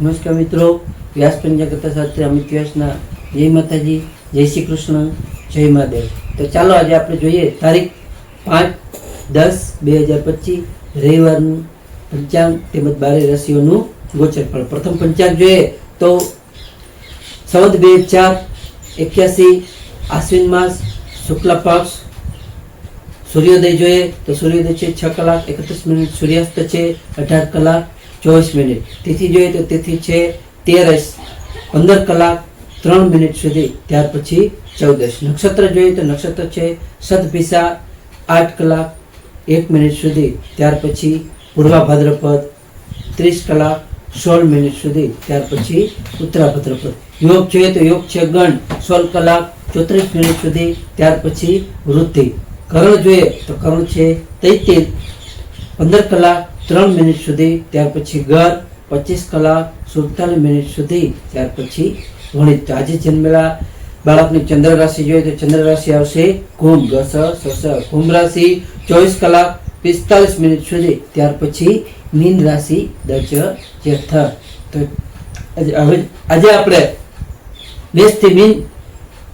નમસ્કાર મિત્રો. વ્યાસ પંચાકથા સાથે અમિત વ્યાસના જય માતાજી, જય શ્રી કૃષ્ણ, જય મહાદેવ. તો ચાલો આજે આપણે જોઈએ તારીખ પાંચ દસ બે હજાર પચીસ, રવિવારનું પંચાંગ તેમજ બારે રાશિઓનું ગોચર ફળ. પ્રથમ પંચાંગ જોઈએ તો ચૌદ બે ચાર એક્યાસી આશ્વિન માસ, શુક્લ પક્ષ, સૂર્યોદય જોઈએ તો સૂર્યોદય છે છ કલાક એકત્રીસ મિનિટ, સૂર્યાસ્ત છે અઢાર કલાક ચોવીસ મિનિટ. તેથી જોઈએ તો તેથી છે તેરસ, પંદર કલાક, ત્રણ મિનિટ સુધી, ત્યાર પછી ચૌદસ. નક્ષત્ર જોઈએ તો નક્ષત્ર છે સદભિસા, આઠ કલાક, એક મિનિટ સુધી, ત્યાર પછી પૂર્વા ભાદ્રપદ ત્રીસ કલાક, સોળ મિનિટ સુધી, ત્યાર પછી ઉત્તરા યોગ જોઈએ તો યોગ છે ગણ, સોળ કલાક, ચોત્રીસ મિનિટ સુધી, ત્યાર પછી વૃદ્ધિ કરણ જોઈએ તો કરણ છે તૈતીર, પંદર કલાક ત્રણ મિનિટ સુધી, ત્યાર પછી ઘર, પચીસ કલાક, સુડતાલીસ મિનિટ સુધી, ત્યાર પછી ગણિત આજે જન્મેલા બાળકની ચંદ્ર રાશિ જોઈએ તો ચંદ્ર રાશિ આવશે કુંભ. ગસ સસ કુંભ રાશિ. ચોવીસ કલાક, પિસ્તાલીસ મિનિટ સુધી, ત્યાર પછી મીન રાશિ દચ જથ તો હવે આજે આપણે મેષથી મીન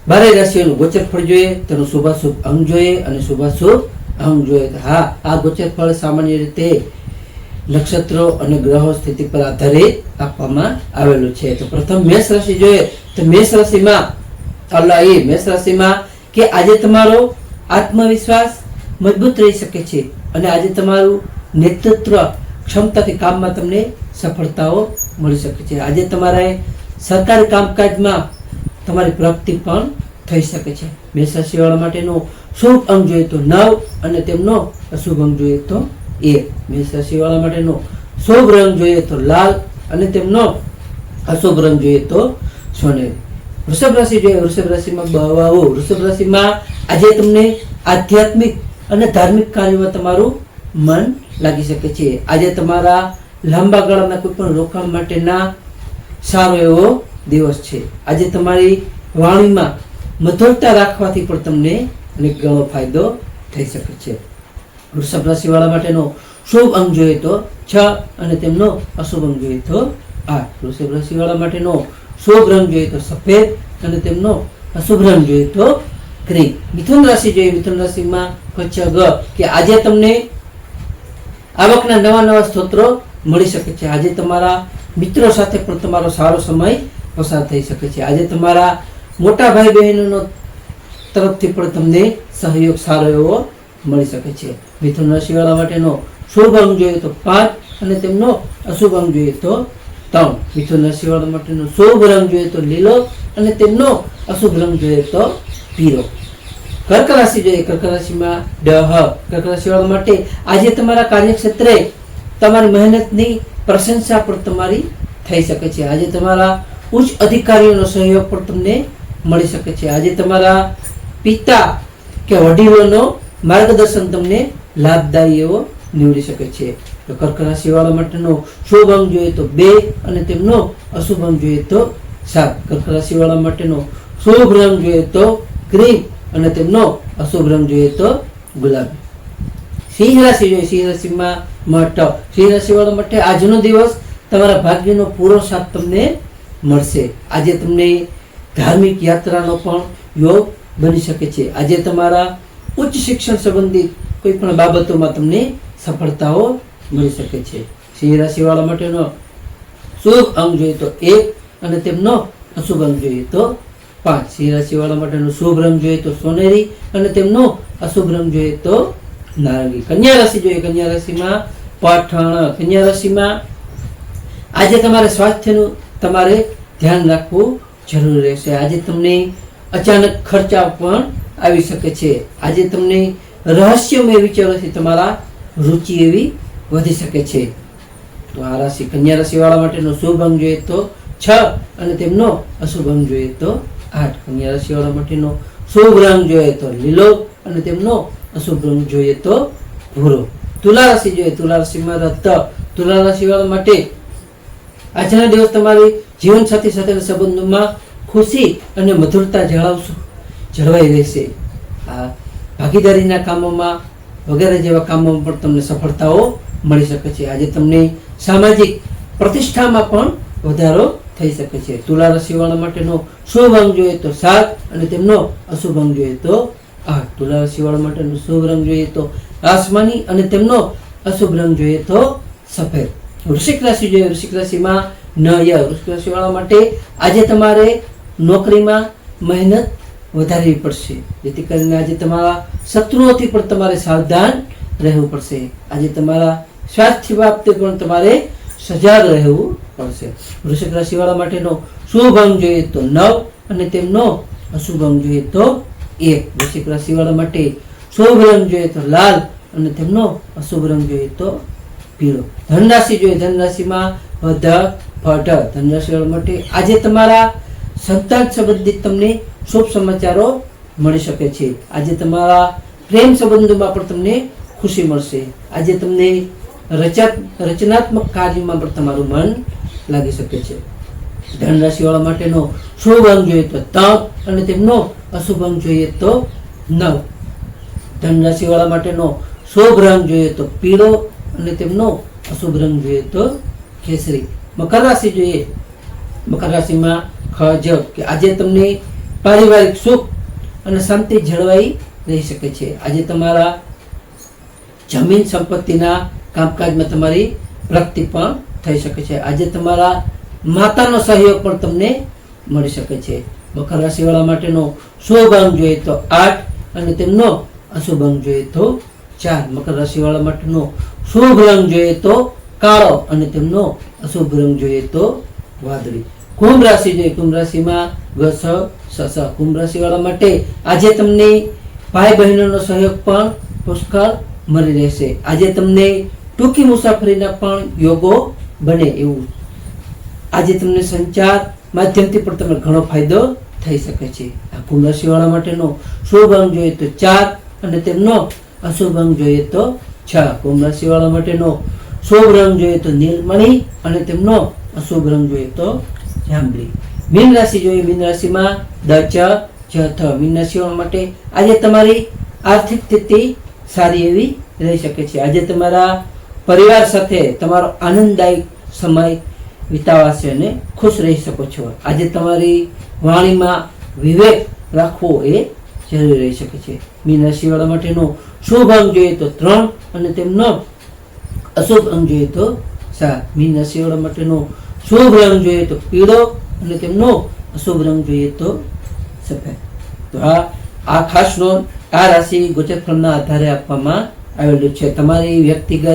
બારે રાશિઓનું ગોચર ફળ જોઈએ, તેનું શુભાશુભ અંગ જોઈએ અને શુભાશુભ અંગ જોઈએ. હા, આ ગોચર ફળ સામાન્ય રીતે નક્ષત્રો અને ગ્રહો સ્થિતિ પર આધારિત આપવામાં આવેલું છે. તો પ્રથમ મેષ રાશિ જોઈએ તો મેષ રાશિમાં અલ્લા એ મેષ રાશિમાં કે આજે તમારો આત્મવિશ્વાસ મજબૂત રહી શકે છે અને આજે તમારું નેતૃત્વ ક્ષમતાથી કામમાં તમને સફળતાઓ મળી શકે છે. આજે તમારે સરકારી કામકાજમાં તમારી પ્રાપ્તિ પણ થઈ શકે છે. મેષ રાશિવાળા માટેનો શુભ અંગ જોઈએ તો નવ અને તેમનો અશુભ અંગ જોઈએ તો એક મેષ રાશિવાળા માટેનો શુભ રંગ જોઈએ તો લાલ અને તેમનો અશુભ રંગ જોઈએ તો સોનેરી. વૃષભ રાશિ જોઈએ, વૃષભ રાશિમાં બહાવો વૃષભ રાશિમાં આજે તમને આધ્યાત્મિક અને ધાર્મિક કાર્યમાં તમારું મન લાગી શકે છે. આજે તમારા લાંબા ગાળાના કોઈ પણ રોકાણ માટેના સારો એવો દિવસ છે. આજે તમારી વાણીમાં મધુરતા રાખવાથી પણ તમને અનેક ઘણો ફાયદો થઈ શકે છે. વૃષભ રાશિવાળા માટેનો શુભ અંગ જોઈએ તો છ અને તેમનો અશુભ અંગ જોઈએ તો આઠ. વૃષભ રાશિવાળા માટેનો શુભ રંગ જોઈએ તો સફેદ અને તેમનો અશુભ રંગ જોઈએ તો ગ્રીન. મિથુન રાશિ જોઈએ. મિથુન રાશિમાં કચ્છ ગ કે આજે તમને આવકના નવા નવા સ્ત્રોતો મળી શકે છે. આજે તમારા મિત્રો સાથે પણ તમારો સારો સમય પસાર થઈ શકે છે. આજે તમારા મોટા ભાઈ બહેનોનો તરફથી પણ તમને સહયોગ સારો એવો મળી શકે છે. મિથુન રાશિવાળા માટેનો શુભ અંગ જોઈએ તો પાંચ અને તેમનો અશુભ અંગ જોઈએ તો ત્રણ. મિથુન રાશિવાળા માટેનો શુભ રંગ જોઈએ તો લીલો અને તેમનો અશુભ રંગ જોઈએ તો પીળો કર્ક રાશિ જોઈએ. કર્ક રાશિમાં ડહ. કર્ક રાશિવાળા માટે આજે તમારા કાર્યક્ષેત્રે તમારી મહેનતની પ્રશંસા પણ તમારી થઈ શકે છે. આજે તમારા ઉચ્ચ અધિકારીઓનો સહયોગ પણ તમને મળી શકે છે. આજે તમારા પિતા કે વડીલોનો માર્ગદર્શન તમને લાભદાયી એવો નીવડી શકે છે. તો કર્ક રાશિવાળા માટેનો શુભ અંગ જોઈએ તો બે અને તેમનો અશુભ અંગ જોઈએ તો સાત. કર્ક રાશિવાળા માટેનો શુભ રંગ જોઈએ તો ક્રીમ અને તેમનો અશુભ રંગ જોઈએ તો ગુલાબી. સિંહ રાશિ જોઈએ. સિંહ રાશિમાં મઠ. સિંહ રાશિવાળા માટે આજનો દિવસ તમારા ભાગ્યનો પૂરો સાથ તમને મળશે. આજે તમને ધાર્મિક યાત્રાનો પણ યોગ બની શકે છે. આજે તમારા ઉચ્ચ શિક્ષણ સંબંધિત કોઈ પણ બાબતોમાં તમને સફળતાઓ મળી શકે છે. સિંહ રાશિવાળા માટેનો શુભ અંગ જોઈએ તો એક અને તેમનો અશુભ અંગ જોઈએ તો પાંચ. સિંહ રાશિવાળા માટેનો શુભ રંગ જોઈએ તો સોનેરી અને તેમનો અશુભ રંગ જોઈએ તો નારંગી. કન્યા રાશિ જોઈએ. કન્યા રાશિમાં પાઠણ કન્યા રાશિમાં આજે તમારે સ્વાસ્થ્યનું તમારે ધ્યાન રાખવું જરૂરી રહેશે. આજે તમને અચાનક ખર્ચા પણ આવી શકે છે. આજે તમને રહસ્યમય વિચારોથી તમારા રુચિ એવી વધી શકે છે. તો આ રાશિ કન્યા રાશિ વાળા માટેનો શુભ અંગ જોઈએ તો છ અને તેમનો અશુભ અંગ જોઈએ તો આઠ. કન્યા રાશિ વાળા માટેનો શુભ રંગ જોઈએ તો લીલો અને તેમનો અશુભ રંગ જોઈએ તો ભૂરો. તુલા રાશિ જોઈએ, તુલા રાશિમાં રત. તુલા રાશિ વાળા માટે આજના દિવસ તમારી જીવનસાથી સાથેના સંબંધોમાં ખુશી અને મધુરતા જાળવશો. જળવાઈ રહેશે. આ ભાગીદારીના કામોમાં વગેરે જેવા કામોમાં પણ તમને સફળતાઓ મળી શકે છે. આજે તમને સામાજિક પ્રતિષ્ઠામાં પણ વધારો થઈ શકે છે. તુલા રાશિવાળા માટેનો શુભ અંગ જોઈએ તો સાત અને તેમનો અશુભ અંગ જોઈએ તો આઠ. તુલા રાશિવાળા માટેનો શુભ રંગ જોઈએ તો આસમાની અને તેમનો અશુભ રંગ જોઈએ તો સફેદ. વૃશ્ચિક રાશિ જોઈએ, વૃશ્ચિક રાશિમાં ન ય વૃશ્ચિક રાશિવાળા માટે આજે તમારે નોકરીમાં મહેનત વધારવી પડશે. જેથી કરીને આજે તમારા શત્રુઓથી પણ તમારે સાવધાન રહેવું પડશે. આજે તમારા સ્વાસ્થ્ય બાબતે પણ તમારે સજાગ રહેવું પડશે. વૃષભ રાશિવાળા માટેનો શુભ અંગ જોઈએ તો નવ અને તેમનો અશુભ અંગ જોઈએ તો એક. વૃશ્ચિક રાશિવાળા માટે શુભ રંગ જોઈએ તો લાલ અને તેમનો અશુભ રંગ જોઈએ તો પીળો. ધનરાશિ જોઈએ, ધનરાશિમાં ધ ફઢ ધનરાશિવાળા માટે આજે તમારા સંતાન સંબંધિત તમને શુભ સમાચારો મળી શકે છે. આજે તમારા પ્રેમ સંબંધોમાં પણ તમને ખુશી મળશે. આજે તમને રચા, રચનાત્મક કાર્યમાં પણ તમારું મન લાગી શકે છે. ધન રાશિવાળા માટેનો શુભ અંગ જોઈએ તો તપ અને તેમનો અશુભ અંગ જોઈએ તો નવ. ધન રાશિવાળા માટેનો શુભ રંગ જોઈએ તો પીળો અને તેમનો અશુભ રંગ જોઈએ તો કેસરી. મકર રાશિ જોઈએ. મકર રાશિમાં ખજ કે આજે તમને પારિવારિક સુખ અને શાંતિ જળવાઈ રહી શકે છે. આજે તમારા જમીન સંપત્તિના કામકાજમાં તમારી પ્રગતિ પણ થઈ શકે છે. આજે તમારા માતાનો સહયોગ પણ તમને મળી શકે છે. મકર રાશિવાળા માટેનો શુભ અંક જોઈએ તો આઠ અને તેમનો અશુભ અંક જોઈએ તો ચાર. મકર રાશિવાળા માટેનો શુભ રંગ જોઈએ તો કાળો અને તેમનો અશુભ રંગ જોઈએ તો વાદળી. કુંભ રાશિ જોઈએ. કુંભ રાશિમાં ગસ કુંભ રાશિવાળા માટે આજે તમને ભાઈ બહેનોનો સહયોગ પણ પુષ્કળ મળી રહેશે. આજે તમને ટૂંકી મુસાફરીના પણ યોગો બને એવું. આજે તમને સંચાર માધ્યમથી પણ તમને ઘણો ફાયદો થઈ શકે છે. આ કુંભ રાશિવાળા માટેનો શુભ અંગ જોઈએ તો ચાર અને તેમનો અશુભ અંગ જોઈએ તો છ. કુંભ રાશિવાળા માટેનો શુભ રંગ જોઈએ તો નીલમણી અને તેમનો અશુભ રંગ જોઈએ તો જાંબલી. મીન રાશિ જોઈએ. મીન રાશિમાં દ ચ જ, થ. મીન રાશિઓ માટે આજે તમારી આર્થિક સ્થિતિ સારી એવી રહી શકે છે. આજે તમારા પરિવાર સાથે તમારો આનંદદાયક સમય વિતાવાશે અને ખુશ રહી શકો છો. આજે તમારી વાણીમાં વિવેક રાખવો એ જરૂરી રહી શકે છે. મીન રાશિવાળા માટેનો શુભ અંગ જોઈએ તો ત્રણ અને તેમનો અશુભ અંગ જોઈએ તો સાત. મીન રાશિવાળા માટેનો શુભ રંગ જોઈએ તો પીળો અને તેમનો અશુભ રંગ જોઈએ તો સફેદ. તો આ આ ખાસ નોંધ આ રાશિ ગોચર ફળના આધારે આપવામાં આવેલું છે. તમારી વ્યક્તિગત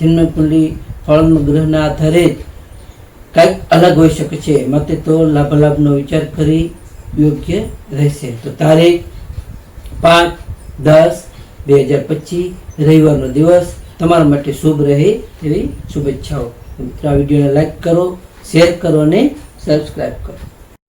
જન્મ કુંડલી ફળ ગ્રહના આધારે કંઈક અલગ હોઈ શકે છે. માટે તો લાભાલાભનો વિચાર કરી યોગ્ય રહેશે. તો તારીખ પાંચ દસ બે હજાર પચીસ, રવિવારનો દિવસ. તમારા માટે શુભ રહે તેવી શુભેચ્છાઓ. મિત્રો, આ વિડીયોને લાઈક કરો, શેર કરો અને સબસ્ક્રાઈબ કરો.